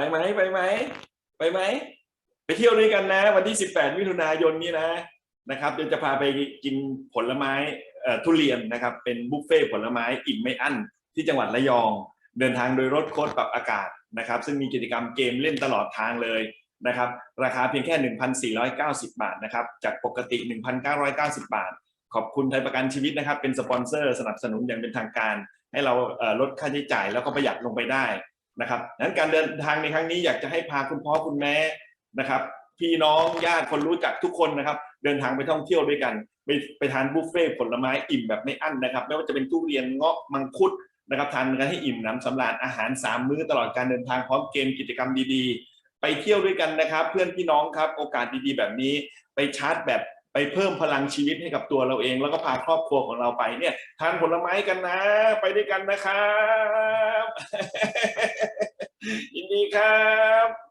ไปไหมไปไหมไปไหม ไปเที่ยวด้วยกันนะ วันที่ 18 มิถุนายนนี้นะนะครับเดี๋ยวจะพาไปกินผลไม้ทุเรียนนะครับ เป็นบุฟเฟ่ผลไม้อิ่มไม่อั้นที่จังหวัดระยอง เดินทางโดยรถโค้ดปรับอากาศนะครับ ซึ่งมีกิจกรรมเกมเล่นตลอดทางเลยนะครับ ราคาเพียงแค่ 1,490 บาทนะครับ จากปกติ 1,990 บาท ขอบคุณไทยประกันชีวิตนะครับ เป็นสปอนเซอร์สนับสนุนอย่างเป็นทางการ ให้เราลดค่าใช้จ่ายแล้วก็ประหยัดลงไปได้ นะครับนั้นการเดินทางในครั้งนี้อยากจะให้พาคุณพ่อคุณแม่นะครับ พี่น้องญาติคนรู้จักทุกคนนะครับ เดินทางไปท่องเที่ยวด้วยกันไปไปทานบุฟเฟ่ผลไม้อิ่มแบบไม่อั้นนะครับ ไม่ว่าจะเป็นทุเรียนเงาะมังคุดนะครับทานกันให้อิ่มน้ำสำราญอาหารสามมื้อตลอดการเดินทางพร้อมเกมกิจกรรมดีๆ ไปเที่ยวด้วยกันนะครับ เพื่อนพี่น้องครับโอกาสดีๆ แบบนี้ ไปชาร์จแบตไปเพิ่มพลังชีวิตให้กับตัวเราเอง แล้วก็พาครอบครัวของเราไปเนี่ย ทานผลไม้กันนะ ไปด้วยกันนะครับ ดีครับ